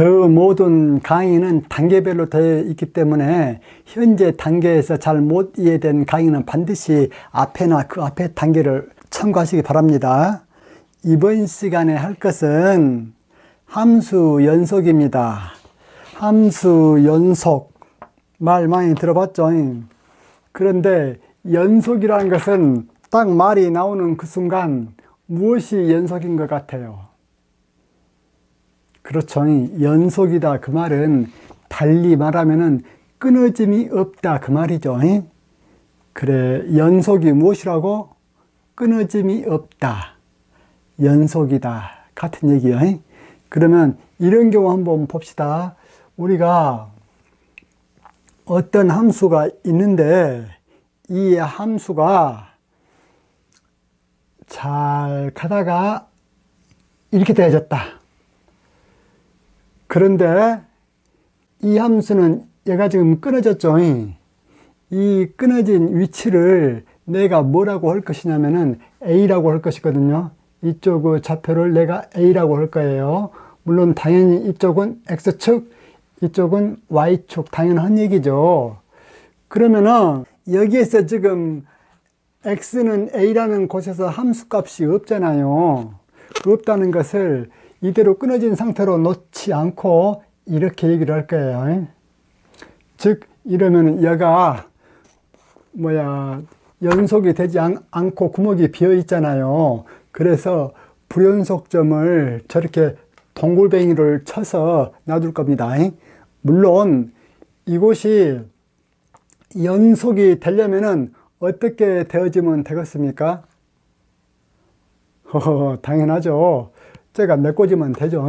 저 모든 강의는 단계별로 되어 있기 때문에 현재 단계에서 잘 못 이해된 강의는 반드시 앞에나 그 앞에 단계를 참고하시기 바랍니다. 이번 시간에 할 것은 함수 연속입니다. 함수 연속 말 많이 들어봤죠? 그런데 연속이라는 것은 딱 말이 나오는 그 순간 무엇이 연속인 것 같아요? 그렇죠. 연속이다. 그 말은 달리 말하면은 끊어짐이 없다. 그 말이죠. 그래. 연속이 무엇이라고? 끊어짐이 없다. 연속이다. 같은 얘기예요. 그러면 이런 경우 한번 봅시다. 우리가 어떤 함수가 있는데 이 함수가 잘 가다가 이렇게 되어졌다. 그런데 이 함수는 얘가 지금 끊어졌죠. 이 끊어진 위치를 내가 뭐라고 할 것이냐면은 A라고 할 것이거든요. 이쪽 그 좌표를 내가 A라고 할 거예요. 물론 당연히 이쪽은 X축, 이쪽은 Y축 당연한 얘기죠. 그러면은 여기에서 지금 X는 A라는 곳에서 함수값이 없잖아요. 없다는 것을 이대로 끊어진 상태로 놓지 않고 이렇게 얘기를 할 거예요. 즉 이러면 얘가 뭐야 연속이 되지 않, 고 구멍이 비어 있잖아요. 그래서 불연속점을 저렇게 동글뱅이를 쳐서 놔둘 겁니다. 물론 이곳이 연속이 되려면은 어떻게 되어지면 되겠습니까? 허허, 당연하죠. 제가 메꿔주면 되죠.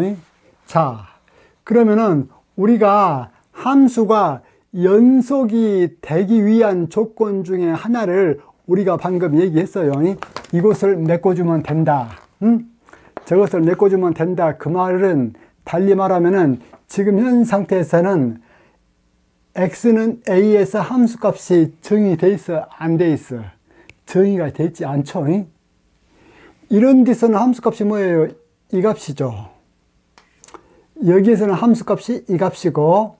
자, 그러면은 우리가 함수가 연속이 되기 위한 조건 중에 하나를 우리가 방금 얘기했어요. 이곳을 메꿔주면 된다. 응? 저것을 메꿔주면 된다. 그 말은 달리 말하면은 지금 현 상태에서는 x는 a에서 함수값이 정의 돼 있어, 안 돼 있어? 정의가 되지 않죠. 이런 데서는 함수값이 뭐예요? 이 값이죠. 여기에서는 함수값이 이 값이고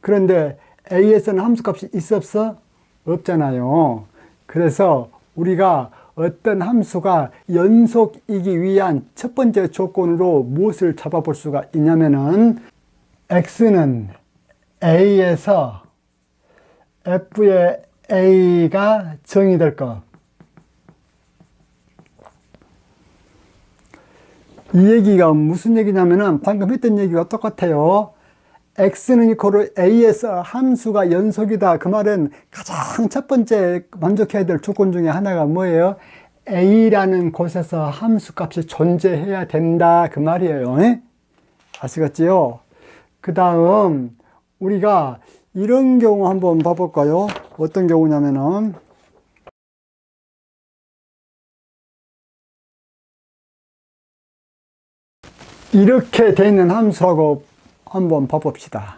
그런데 A에서는 함수값이 있어 없어? 없잖아요. 그래서 우리가 어떤 함수가 연속이기 위한 첫 번째 조건으로 무엇을 잡아볼 수가 있냐면은 x는 a에서 f의 a가 정의될 것 이 얘기가 무슨 얘기냐면은 방금 했던 얘기가 똑같아요. x는 이코를 a에서 함수가 연속이다. 그 말은 가장 첫 번째 만족해야 될 조건 중에 하나가 뭐예요? a라는 곳에서 함수 값이 존재해야 된다. 그 말이에요. 에? 아시겠지요? 그 다음 우리가 이런 경우 한번 봐볼까요? 어떤 경우냐면은 이렇게 되어 있는 함수라고 한번 봐봅시다.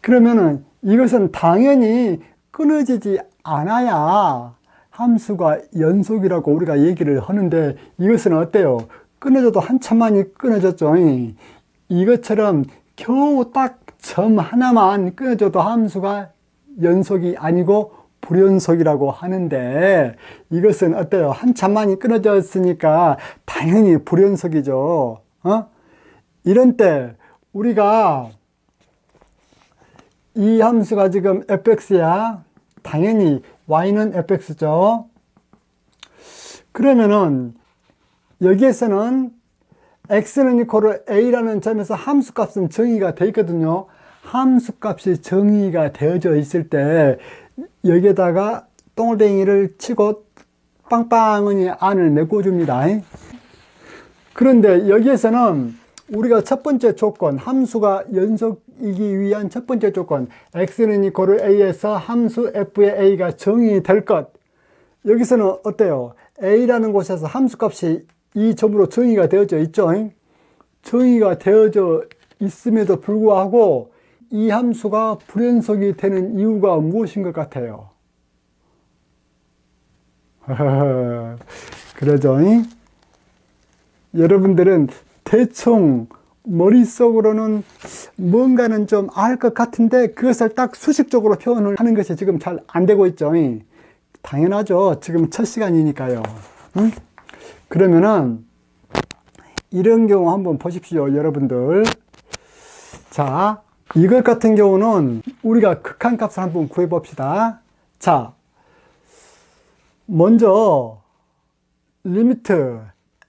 그러면은 이것은 당연히 끊어지지 않아야 함수가 연속이라고 우리가 얘기를 하는데 이것은 어때요? 끊어져도 한참만이 끊어졌죠. 이것처럼 겨우 딱 점 하나만 끊어져도 함수가 연속이 아니고 불연속이라고 하는데 이것은 어때요? 한참만이 끊어졌으니까 당연히 불연속이죠. 어? 이런 때 우리가 이 함수가 지금 fx야. 당연히 y는 fx죠. 그러면은 여기에서는 x는 이코를 a라는 점에서 함수값은 정의가 되어 있거든요. 함수값이 정의가 되어져 있을 때 여기에다가 똥을뱅이를 치고 빵빵하니 안을 메꿔줍니다. 그런데 여기에서는 우리가 첫 번째 조건, 함수가 연속이기 위한 첫 번째 조건, x는 이코를 a에서 함수 f의 a가 정의될 것. 여기서는 어때요? a라는 곳에서 함수값이 이 점으로 정의가 되어져 있죠. 정의가 되어져 있음에도 불구하고 이 함수가 불연속이 되는 이유가 무엇인 것 같아요? 그러죠. 여러분들은 대충 머릿속으로는 뭔가는 좀 알 것 같은데 그것을 딱 수식적으로 표현을 하는 것이 지금 잘 안 되고 있죠. 당연하죠. 지금 첫 시간이니까요. 응? 그러면은 이런 경우 한번 보십시오, 여러분들. 자, 이것 같은 경우는 우리가 극한값을 한번 구해 봅시다. 자, 먼저 리미트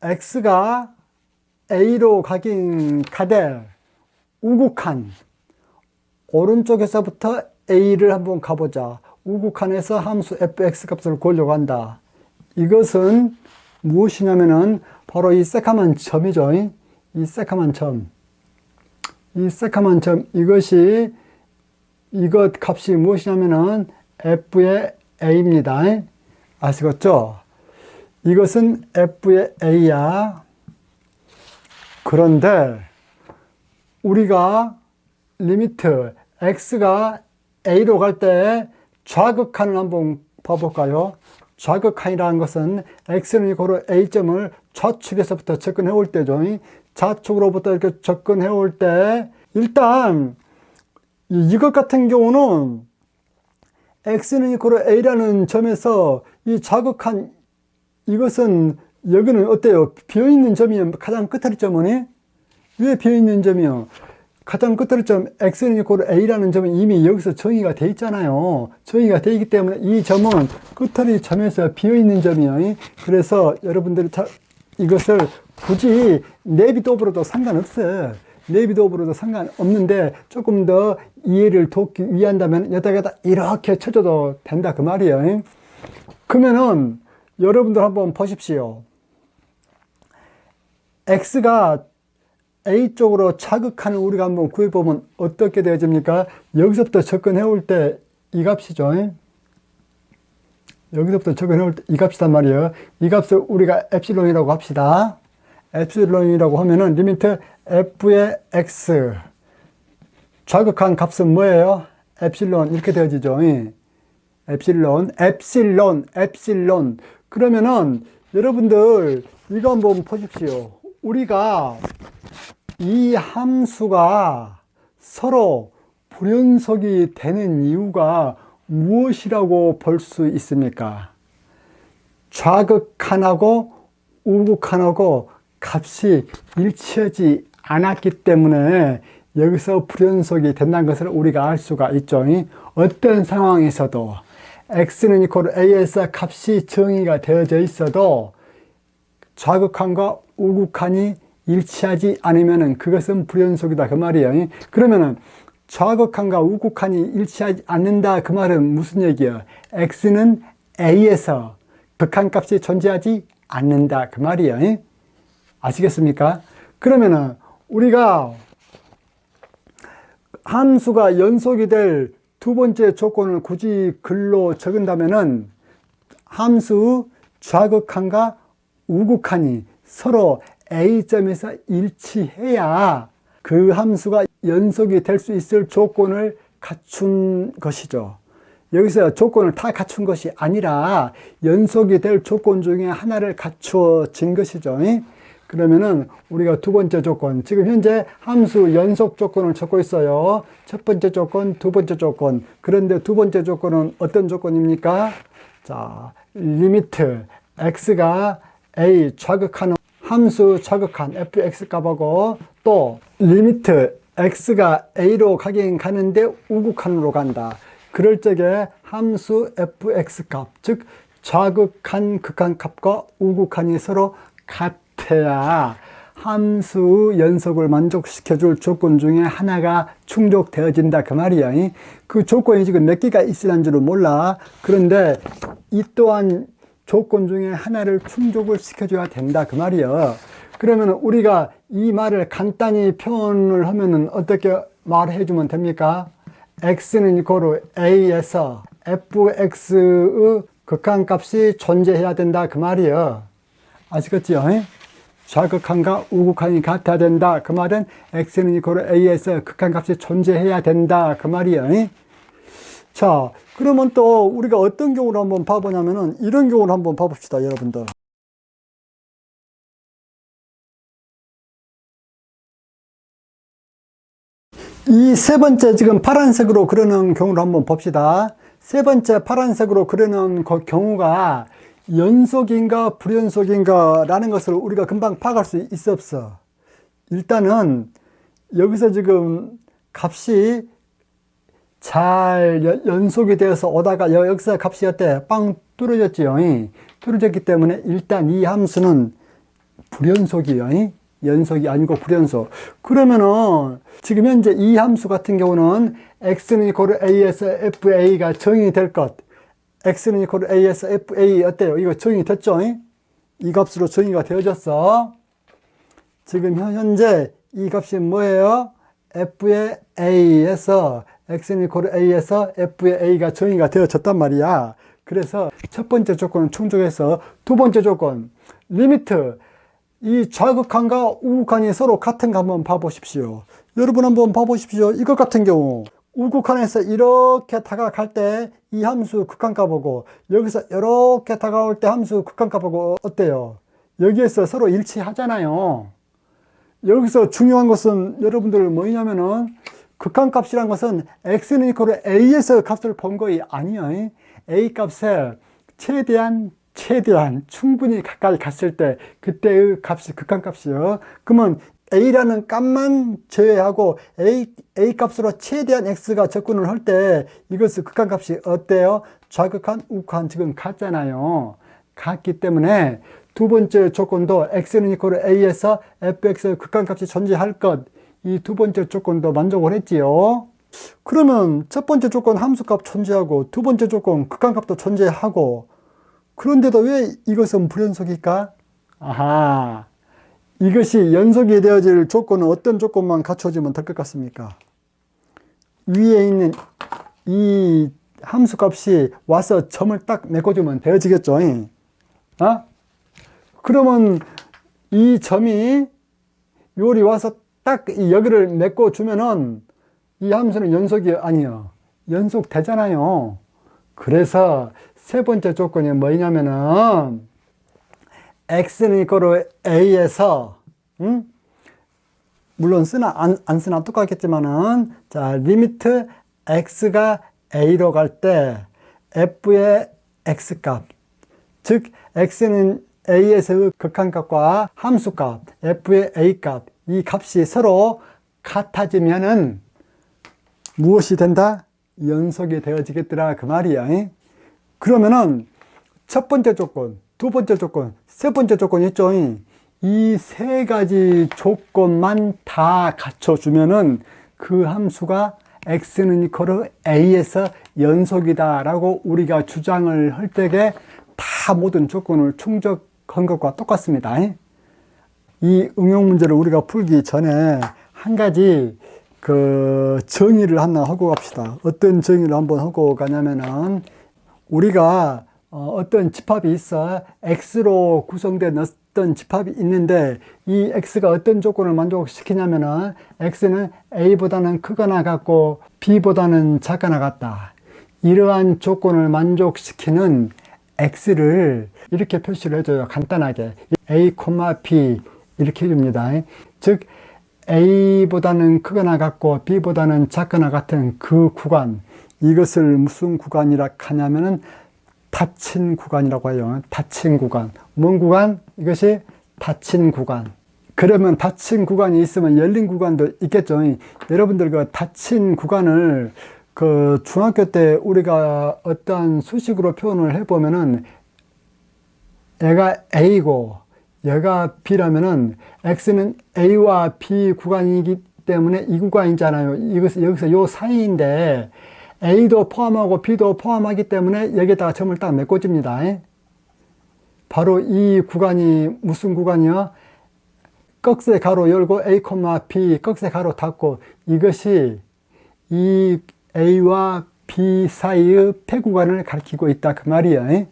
x가 a로 가긴 가되 우극한 오른쪽에서부터 a를 한번 가보자. 우극한에서 함수 fx 값을 구하려고 한다. 이것은 무엇이냐면은 바로 이 새카만 점이죠. 이 새카만 점. 이 새카만 점 이것이 이것 값이 무엇이냐면은 f의 a입니다. 아시겠죠? 이것은 f의 a야. 그런데 우리가 리미트 x가 a로 갈 때 좌극한을 한번 봐볼까요? 좌극한이라는 것은 x는 이고로 a점을 좌측에서부터 접근해 올 때죠. 좌측으로부터 이렇게 접근해 올 때 일단 이것 같은 경우는 x는 이고로 a라는 점에서 이 좌극한 이것은 여기는 어때요? 비어있는 점이 가장 끝에 점은 왜 비어있는 점이요? 가장 끝으로 점 x는 이고로 a라는 점은 이미 여기서 정의가 돼 있잖아요. 정의가 돼 있기 때문에 이 점은 끝터리 점에서 비어있는 점이에요. 그래서 여러분들이 자, 이것을 굳이 네비도브로도 상관없어요. 네비도브로도 상관없는데 조금 더 이해를 돕기 위한다면 여기다가 이렇게 쳐줘도 된다 그 말이에요. 그러면은 여러분들 한번 보십시오. x가 A 쪽으로 자극하는 우리가 한번 구해보면 어떻게 되어집니까? 여기서부터 접근해 올 때 이 값이죠. 여기서부터 접근해 올 때 이 값이단 말이에요. 이 값을 우리가 엡실론이라고 합시다. 엡실론이라고 하면은 리미트 f의 x 자극한 값은 뭐예요? 엡실론 이렇게 되어지죠. 엡실론, 엡실론, 엡실론. 그러면은 여러분들 이거 한번 보십시오. 우리가 이 함수가 서로 불연속이 되는 이유가 무엇이라고 볼 수 있습니까? 좌극한하고 우극한하고 값이 일치하지 않았기 때문에 여기서 불연속이 된다는 것을 우리가 알 수가 있죠. 어떤 상황에서도 x는 이퀄 a에서 값이 정의가 되어져 있어도 좌극한과 우극한이 일치하지 않으면 그것은 불연속이다 그 말이에요. 그러면은 좌극한과 우극한이 일치하지 않는다 그 말은 무슨 얘기야? x는 a에서 극한 값이 존재하지 않는다 그 말이에요. 아시겠습니까? 그러면은 우리가 함수가 연속이 될 두 번째 조건을 굳이 글로 적은다면은 함수 좌극한과 우극한이 서로 A점에서 일치해야 그 함수가 연속이 될 수 있을 조건을 갖춘 것이죠. 여기서 조건을 다 갖춘 것이 아니라 연속이 될 조건 중에 하나를 갖추어진 것이죠. 그러면은 우리가 두 번째 조건, 지금 현재 함수 연속 조건을 적고 있어요. 첫 번째 조건, 두 번째 조건. 그런데 두 번째 조건은 어떤 조건입니까? 자, 리미트 x가 a 좌극하는 함수 자극한 fx 값하고 또 리미트 x가 a로 가긴 가는데 우극한으로 간다. 그럴 적에 함수 fx 값, 즉 좌극한 극한 값과 우극한이 서로 같 아야 함수 연속을 만족시켜줄 조건 중에 하나가 충족되어진다 그 말이야. 그 조건이 지금 몇 개가 있으란 줄은 몰라. 그런데 이 또한 조건 중에 하나를 충족을 시켜줘야 된다 그 말이에요. 그러면 우리가 이 말을 간단히 표현을 하면은 어떻게 말해 주면 됩니까? x는 이코로 a에서 fx의 극한값이 존재해야 된다 그 말이에요. 아시겠지요? 좌극한과 우극한이 같아야 된다. 그 말은 x는 이코로 a에서 극한 값이 존재해야 된다. 그 말이에요. 자, 그러면 또 우리가 어떤 경우를 한번 봐보냐면은 이런 경우를 한번 봐봅시다, 여러분들. 이 세 번째 지금 파란색으로 그리는 경우를 한번 봅시다. 세 번째 파란색으로 그리는 그 경우가 연속인가 불연속인가 라는 것을 우리가 금방 파악할 수 있어 없어. 일단은 여기서 지금 값이 잘 연- 연속이 되어서 오다가 여- 여기서 값이 어때? 빵 뚫어졌지요. 이. 뚫어졌기 때문에 일단 이 함수는 불연속이에요. 이. 연속이 아니고 불연속. 그러면은 지금 현재 이 함수 같은 경우는 x는 이코르 a에서 fa가 정의이 될 것. X는 이코르 a에서 fa 어때요? 이거 정의 됐죠? 이? 이 값으로 정의가 되어졌어. 지금 현- 현재 이 값이 뭐예요? f의 a에서 x는 이코르 a에서 f의 a가 정의가 되어졌단 말이야. 그래서 첫 번째 조건은 충족해서 두 번째 조건 리미트 이 좌극한과 우극한이 서로 같은가 한번 봐보십시오. 여러분 한번 봐보십시오. 이것 같은 경우 우극한에서 이렇게 다가갈 때 이 함수 극한값 보고 여기서 이렇게 다가올 때 함수 극한값 보고 어때요? 여기에서 서로 일치하잖아요. 여기서 중요한 것은 여러분들 뭐냐면은 극한값이란 것은 x는 이코르 a에서 값을 본 거이 아니에요. a 값에 최대한 최대한 충분히 가까이 갔을 때 그때의 값이 극한값이요. 그러면 a라는 값만 제외하고 a a 값으로 최대한 x가 접근을 할 때 이것의 극한값이 어때요? 좌극한, 우극한 지금 같잖아요. 같기 때문에 두 번째 조건도 x는 이코르 a에서 fx의 극한값이 존재할 것. 이 두 번째 조건도 만족을 했지요. 그러면 첫 번째 조건 함수값 존재하고 두 번째 조건 극한값도 존재하고 그런데도 왜 이것은 불연속일까? 아하. 이것이 연속이 되어질 조건은 어떤 조건만 갖춰지면 될 것 같습니까? 위에 있는 이 함수값이 와서 점을 딱 메꿔주면 되어지겠죠? 어? 그러면 이 점이 요리 와서 딱이 여기를 메꿔주면은 이 함수는 연속이 아니요. 연속 되잖아요. 그래서 세 번째 조건이 뭐냐면은 x는 이거로 a에서 음? 물론 쓰나 안, 안 쓰나 똑같겠지만은 자 리미트 x가 a로 갈 때 f의 x값 즉 x는 a에서의 극한값과 함수값 f의 a값 이 값이 서로 같아지면은 무엇이 된다? 연속이 되어지겠더라 그 말이야. 잉? 그러면은 첫 번째 조건, 두 번째 조건, 세 번째 조건 있죠. 이 세 가지 조건만 다 갖춰주면은 그 함수가 x는 이코르 a에서 연속이다 라고 우리가 주장을 할 때에 다 모든 조건을 충족한 것과 똑같습니다. 이 응용 문제를 우리가 풀기 전에 한 가지 그 정의를 하나 하고 갑시다. 어떤 정의를 한번 하고 가냐면은 우리가 어, 어떤 집합이 있어 x로 구성된 어떤 집합이 있는데 이 x가 어떤 조건을 만족시키냐면은 x는 a보다는 크거나 같고 b보다는 작거나 같다. 이러한 조건을 만족시키는 x를 이렇게 표시를 해줘요. 간단하게 a, b 이렇게 해줍니다. 즉 A보다는 크거나 같고 B보다는 작거나 같은 그 구간 이것을 무슨 구간이라 하냐면은 닫힌 구간이라고 해요. 닫힌 구간. 뭔 구간? 이것이 닫힌 구간. 그러면 닫힌 구간이 있으면 열린 구간도 있겠죠. 여러분들 그 닫힌 구간을 그 중학교 때 우리가 어떠한 수식으로 표현을 해보면은 애가 A고 얘가 B라면은 X는 A와 B 구간이기 때문에 이 구간이잖아요. 이것은 여기서 요 사이인데 A도 포함하고 B도 포함하기 때문에 여기에다가 점을 딱 메꿔줍니다. 바로 이 구간이 무슨 구간이요? 꺽쇠 가로 열고 A, B 꺽쇠 가로 닫고 이것이 이 A와 B 사이의 폐구간을 가리키고 있다 그 말이에요.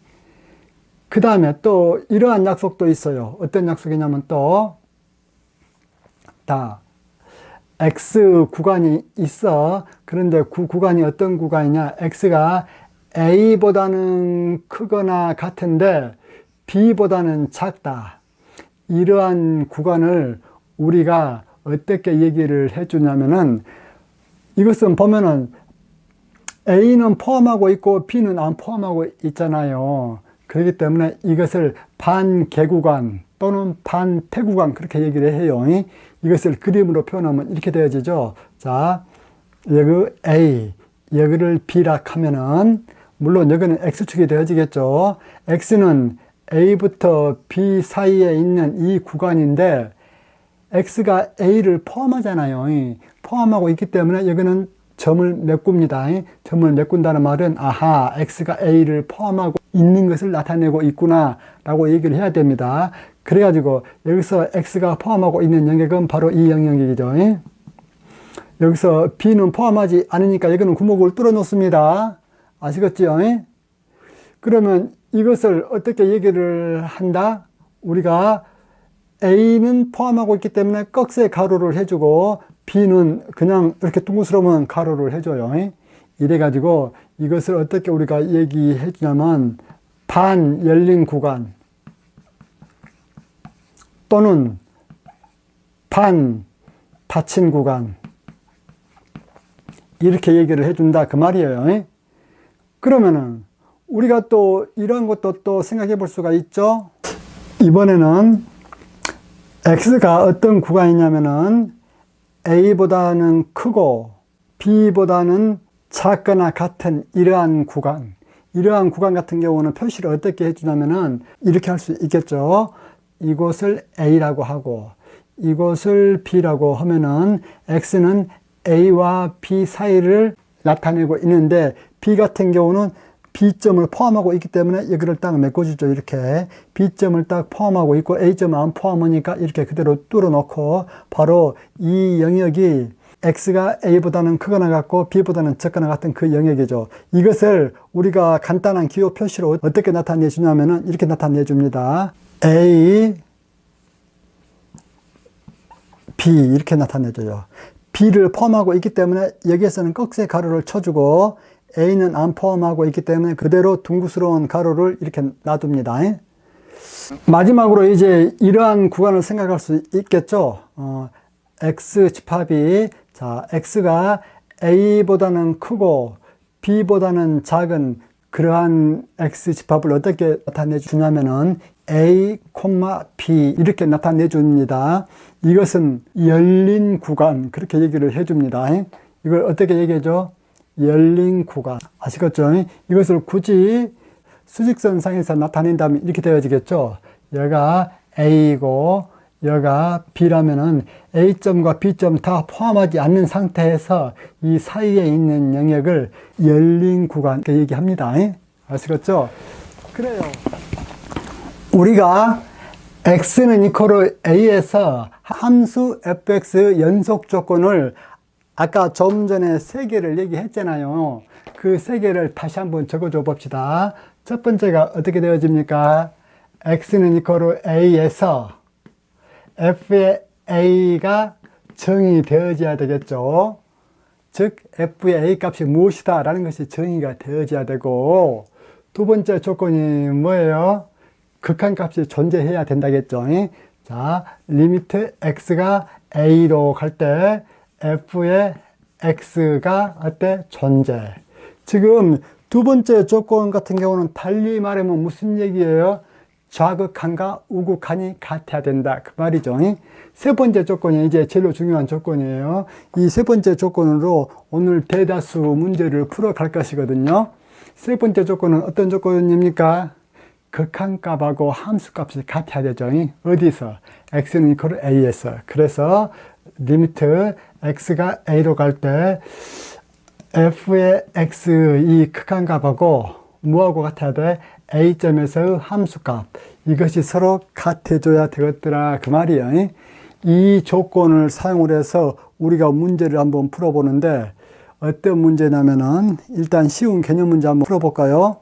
그 다음에 또 이러한 약속도 있어요. 어떤 약속이냐면 또, 다, X 구간이 있어. 그런데 그 구간이 어떤 구간이냐. X가 A보다는 크거나 같은데 B보다는 작다. 이러한 구간을 우리가 어떻게 얘기를 해주냐면은 이것은 보면은 A는 포함하고 있고 B는 안 포함하고 있잖아요. 그렇기 때문에 이것을 반개구간 또는 반태구간 그렇게 얘기를 해요. 이것을 그림으로 표현하면 이렇게 되어지죠. 자, 여기 A, 여기를 B라 하면은 물론 여기는 X축이 되어지겠죠. X는 A부터 B 사이에 있는 이 구간인데 X가 A를 포함하잖아요. 포함하고 있기 때문에 여기는 점을 메꿉니다. 점을 메꾼다는 말은 아하 X가 A를 포함하고 있는 것을 나타내고 있구나 라고 얘기를 해야 됩니다. 그래가지고 여기서 X가 포함하고 있는 영역은 바로 이 영역이죠. 여기서 B는 포함하지 않으니까 여기는 구멍을 뚫어 놓습니다. 아시겠죠? 그러면 이것을 어떻게 얘기를 한다? 우리가 A는 포함하고 있기 때문에 꺽쇠 가로를 해주고 B는 그냥 이렇게 둥그스러운 가로를 해줘요. 이래가지고 이것을 어떻게 우리가 얘기해 주냐면 반 열린 구간 또는 반 닫힌 구간 이렇게 얘기를 해준다 그 말이에요. 그러면은 우리가 또 이런 것도 또 생각해 볼 수가 있죠. 이번에는 x가 어떤 구간이냐면은 a보다는 크고 b보다는 작거나 같은 이러한 구간 이러한 구간 같은 경우는 표시를 어떻게 해주냐면은 이렇게 할 수 있겠죠. 이곳을 a라고 하고 이곳을 b라고 하면은 x는 a와 b 사이를 나타내고 있는데 b 같은 경우는 B점을 포함하고 있기 때문에 여기를 딱 메꿔주죠. 이렇게 B점을 딱 포함하고 있고 A점을 안 포함하니까 이렇게 그대로 뚫어 놓고 바로 이 영역이 X가 A보다는 크거나 같고 B보다는 적거나 같은 그 영역이죠. 이것을 우리가 간단한 기호 표시로 어떻게 나타내 주냐면은 이렇게 나타내 줍니다. A, B 이렇게 나타내 줘요. B를 포함하고 있기 때문에 여기에서는 꺽쇠 가로를 쳐주고 A는 안 포함하고 있기 때문에 그대로 둥그스러운 가로를 이렇게 놔둡니다. 마지막으로 이제 이러한 구간을 생각할 수 있겠죠. 어, X 집합이 자 X가 A보다는 크고 B보다는 작은 그러한 X 집합을 어떻게 나타내 주냐면은 A, B 이렇게 나타내 줍니다. 이것은 열린 구간 그렇게 얘기를 해 줍니다. 이걸 어떻게 얘기해줘? 열린 구간 아시겠죠? 이것을 굳이 수직선상에서 나타낸다면 이렇게 되어지겠죠? 여가 A고 여가 B라면은 A점과 B점 다 포함하지 않는 상태에서 이 사이에 있는 영역을 열린 구간 이렇게 얘기합니다. 아시겠죠? 그래요. 우리가 x는 이퀄로 a에서 함수 fx 연속 조건을 아까 좀 전에 세 개를 얘기했잖아요. 그 세 개를 다시 한번 적어줘 봅시다. 첫 번째가 어떻게 되어집니까? x는 이퀄로 a에서 f의 a가 정의 되어져야 되겠죠. 즉 f의 a 값이 무엇이다 라는 것이 정의가 되어져야 되고 두 번째 조건이 뭐예요? 극한값이 존재해야 된다겠죠. 자, 리미트 x가 a로 갈 때 f의 x가 어때? 존재. 지금 두 번째 조건 같은 경우는 달리 말하면 무슨 얘기예요? 좌극한과 우극한이 같아야 된다. 그 말이죠. 세 번째 조건이 이제 제일 중요한 조건이에요. 이 세 번째 조건으로 오늘 대다수 문제를 풀어갈 것이거든요. 세 번째 조건은 어떤 조건입니까? 극한값하고 함수값이 같아야 되죠. 어디서? x는 이퀄 a에서. 그래서 리미트 x가 a로 갈 때 f의 x 이 극한값하고 뭐하고 같아야 돼? a점에서의 함수값 이것이 서로 같아져야 되겠더라 그 말이에요. 이 조건을 사용을 해서 우리가 문제를 한번 풀어보는데 어떤 문제냐면은 일단 쉬운 개념 문제 한번 풀어볼까요?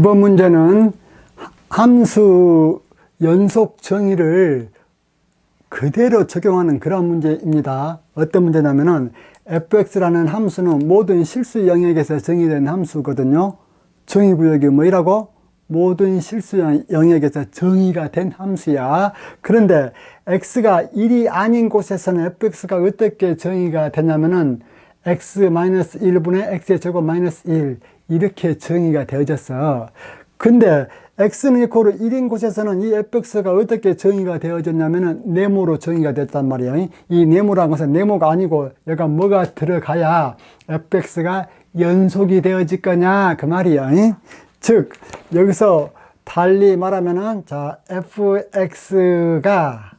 이번 문제는 함수 연속 정의를 그대로 적용하는 그런 문제입니다. 어떤 문제냐면은 fx라는 함수는 모든 실수 영역에서 정의된 함수거든요. 정의 구역이 뭐이라고? 모든 실수 영역에서 정의가 된 함수야. 그런데 x가 1이 아닌 곳에서는 fx가 어떻게 정의가 되냐면은 x-1분의 x의 제곱 마이너스 1 이렇게 정의가 되어졌어. 근데 x는 이코로 1인 곳에서는 이 fx가 어떻게 정의가 되어졌냐면은 네모로 정의가 됐단 말이야. 이 네모라는 것은 네모가 아니고 여기가 뭐가 들어가야 fx가 연속이 되어질 거냐 그 말이야. 즉 여기서 달리 말하면은 자 fx가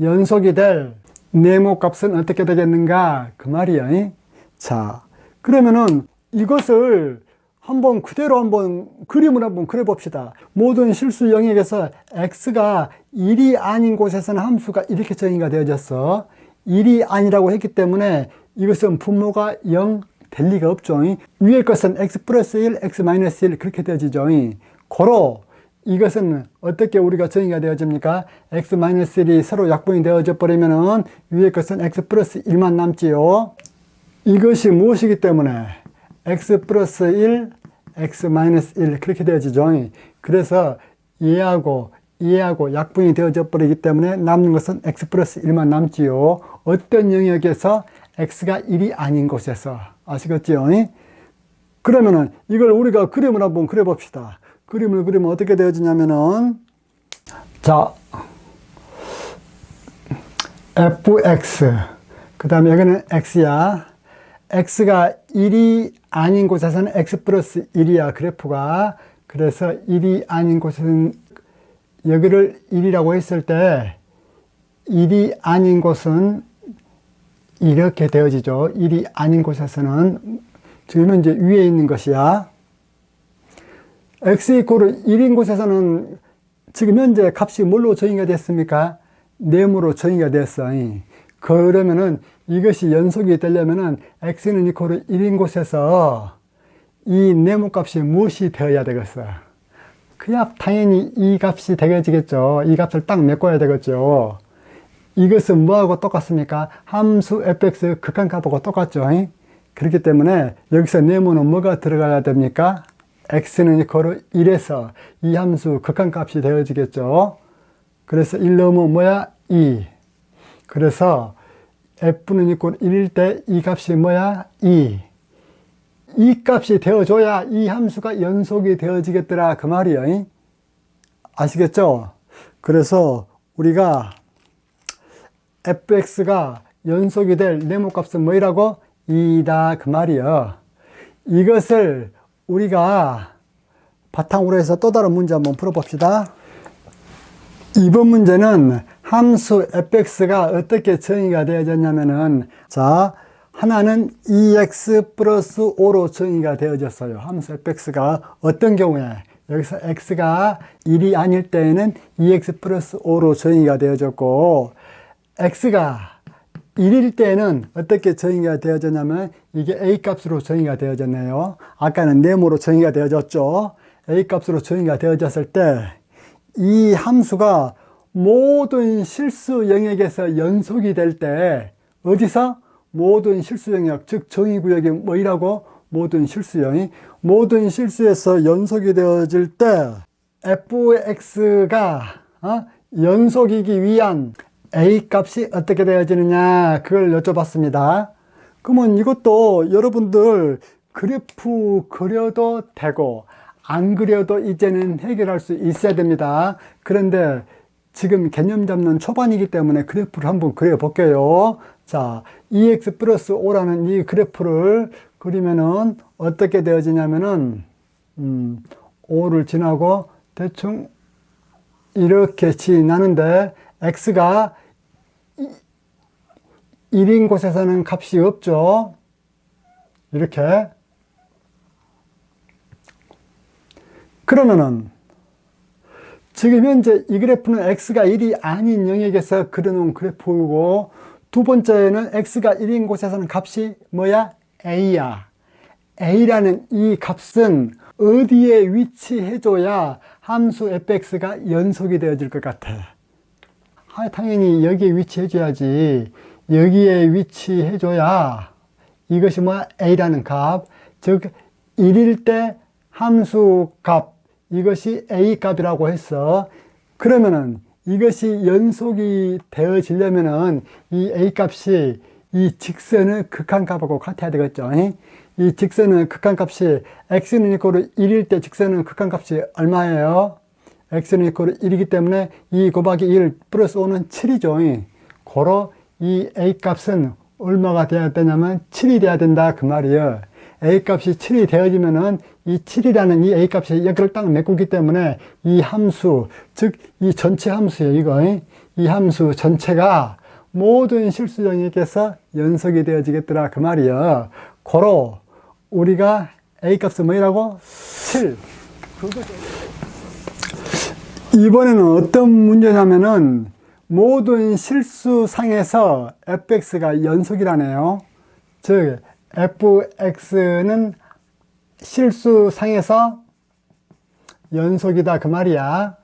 연속이 될 네모 값은 어떻게 되겠는가 그 말이야. 자 그러면은 이것을 한번 그대로 한번 그림을 한번 그려 봅시다. 모든 실수 영역에서 x가 1이 아닌 곳에서는 함수가 이렇게 정의가 되어졌어. 1이 아니라고 했기 때문에 이것은 분모가 0 될 리가 없죠. 위의 것은 x 플러스 1, x 마이너스 1 그렇게 되어지죠. 고로 이것은 어떻게 우리가 정의가 되어집니까? x 마이너스 1이 서로 약분이 되어져 버리면은 위의 것은 x 플러스 1만 남지요. 이것이 무엇이기 때문에 x 플러스 1, x 마이너스 1 그렇게 되어지죠. 그래서 얘하고 얘하고 약분이 되어져 버리기 때문에 남는 것은 x 플러스 1만 남지요. 어떤 영역에서 x가 1이 아닌 곳에서 아시겠지요? 그러면은 이걸 우리가 그림을 한번 그려 봅시다. 그림을 그리면 어떻게 되어지냐면은 자 fx 그 다음에 여기는 x야 x가 1이 아닌 곳에서는 x 플러스 1이야 그래프가 그래서 1이 아닌 곳에서는 여기를 1이라고 했을 때 1이 아닌 곳은 이렇게 되어지죠 1이 아닌 곳에서는 지금 현재 위에 있는 것이야 x 이코르 1인 곳에서는 지금 현재 값이 뭘로 정의가 됐습니까? 네모로 정의가 됐어. 그러면은 이것이 연속이 되려면은 x는 이코르 1인 곳에서 이 네모 값이 무엇이 되어야 되겠어? 그냥 당연히 이 값이 되어지겠죠. 이 값을 딱 메꿔야 되겠죠. 이것은 뭐하고 똑같습니까? 함수 fx 극한값하고 똑같죠. 그렇기 때문에 여기서 네모는 뭐가 들어가야 됩니까? x는 이코르 1에서 이 함수 극한값이 되어지겠죠. 그래서 1 넣으면 뭐야? 2. 그래서 f는 이코르 1일 때 이 값이 뭐야? 2. 이 값이 되어줘야 이 함수가 연속이 되어지겠더라 그 말이에요. 아시겠죠? 그래서 우리가 fx가 연속이 될 네모 값은 뭐라고? 2다 그 말이에요. 이것을 우리가 바탕으로 해서 또 다른 문제 한번 풀어봅시다. 이번 문제는 함수 fx가 어떻게 정의가 되어졌냐면은 자 하나는 2x 플러스 5로 정의가 되어졌어요. 함수 fx가 어떤 경우에 여기서 x가 1이 아닐 때에는 2x 플러스 5로 정의가 되어졌고 x가 1일 때는 어떻게 정의가 되어졌냐면 이게 a 값으로 정의가 되어졌네요. 아까는 네모로 정의가 되어졌죠. a 값으로 정의가 되어졌을 때 이 함수가 모든 실수 영역에서 연속이 될 때 어디서? 모든 실수 영역, 즉 정의 구역이 뭐이라고? 모든 실수 영역. 모든 실수에서 연속이 되어질 때 fx가 어? 연속이기 위한 A 값이 어떻게 되어지느냐 그걸 여쭤봤습니다. 그러면 이것도 여러분들 그래프 그려도 되고 안 그려도 이제는 해결할 수 있어야 됩니다. 그런데 지금 개념 잡는 초반이기 때문에 그래프를 한번 그려 볼게요. 자, 2x 플러스 5라는 이 그래프를 그리면은 어떻게 되어지냐면은 음, 5를 지나고 대충 이렇게 지나는데 x가 1인 곳에서는 값이 없죠. 이렇게. 그러면은 지금 현재 이 그래프는 x가 1이 아닌 영역에서 그려놓은 그래프고 두 번째는 x가 1인 곳에서는 값이 뭐야? a야. a라는 이 값은 어디에 위치해줘야 함수 fx가 연속이 되어질 것 같아? 아, 당연히 여기에 위치해줘야지. 여기에 위치해줘야 이것이 뭐 A라는 값, 즉 1일 때 함수 값 이것이 a 값이라고 했어. 그러면은 이것이 연속이 되어지려면은 이 a 값이 이 직선의 극한값하고 같아야 되겠죠. 이 직선의 극한값이 x는 이코로 1일 때 직선의 극한값이 얼마예요? x는 이코로 1이기 때문에 2 곱하기 1 플러스 5는 7이죠. 고로 이 a 값은 얼마가 돼야 되냐면 7이 돼야 된다 그 말이에요. A 값이 7이 되어지면은 이 7이라는 이 a 값이 여기를 딱 메꾸기 때문에 이 함수 즉 이 전체 함수예요 이거 이 함수 전체가 모든 실수 영역에서 연속이 되어지겠더라 그 말이에요. 고로 우리가 a 값은 뭐라고 7. 이번에는 어떤 문제냐면은 모든 실수상에서 fx가 연속이라네요. 즉 fx는 실수상에서 연속이다 그 말이야.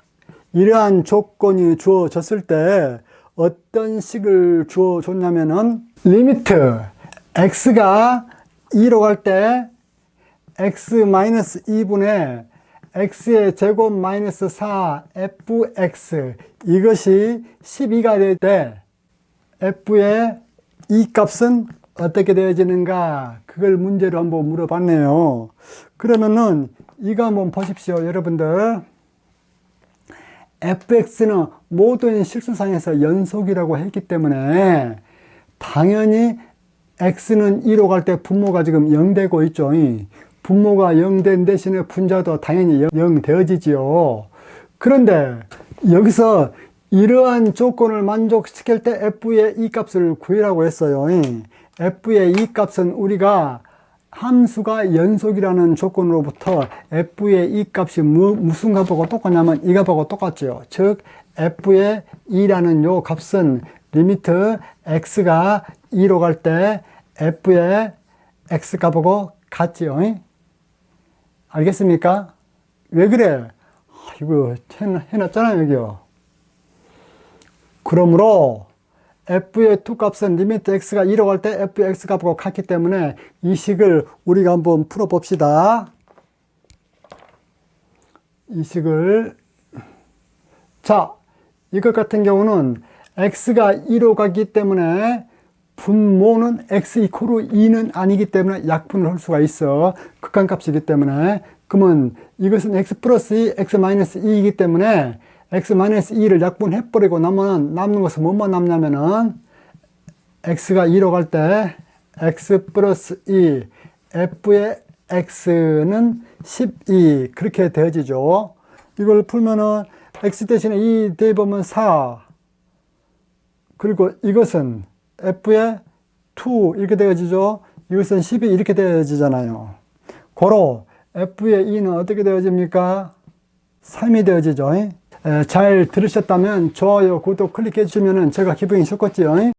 이러한 조건이 주어졌을 때 어떤 식을 주어줬냐면은 리미트 x가 2로 갈 때 x-2분의 x의 제곱 마이너스 4 fx 이것이 12가 될 때 f의 이 값은 어떻게 되어지는가? 그걸 문제로 한번 물어봤네요. 그러면은 이거 한번 보십시오 여러분들. Fx는 모든 실수상에서 연속이라고 했기 때문에 당연히 x는 2로 갈 때 분모가 지금 0 되고 있죠. 분모가 0 된 대신에 분자도 당연히 0 되어지지요. 그런데 여기서 이러한 조건을 만족시킬 때 f의 이 값을 구해라고 했어요 f의 이 값은 우리가 함수가 연속이라는 조건으로부터 f의 이 값이 무, 무슨 값하고 똑같냐면 이 값하고 똑같죠. 즉 f의 2라는 요 값은 리미트 x가 2로 갈 때 f의 x 값하고 같지요. 알겠습니까? 왜 그래? 아, 이거 해놨잖아요, 여기요. 그러므로 f의 두 값은 리미트 x가 2로 갈 때 f의 x 값하고 같기 때문에 이 식을 우리가 한번 풀어 봅시다. 이 식을 자 이것 같은 경우는 x가 2로 가기 때문에 분모는 x 이코로 2는 아니기 때문에 약분을 할 수가 있어 극한값이기 때문에 그러면 이것은 x 플러스 2, x 마이너스 2이기 때문에 x-2를 약분해버리고 남은, 남는 것은 뭐만 남냐면은 x가 2로 갈 때 x 플러스 2 f의 x는 12 그렇게 되어지죠. 이걸 풀면은 x 대신에 2 대보면 4 그리고 이것은 f의 2 이렇게 되어지죠. 이것은 12 이렇게 되어지잖아요. 고로 f의 2는 어떻게 되어집니까? 3이 되어지죠 잘 들으셨다면 좋아요, 구독 클릭해 주시면 제가 기분이 좋겠지요.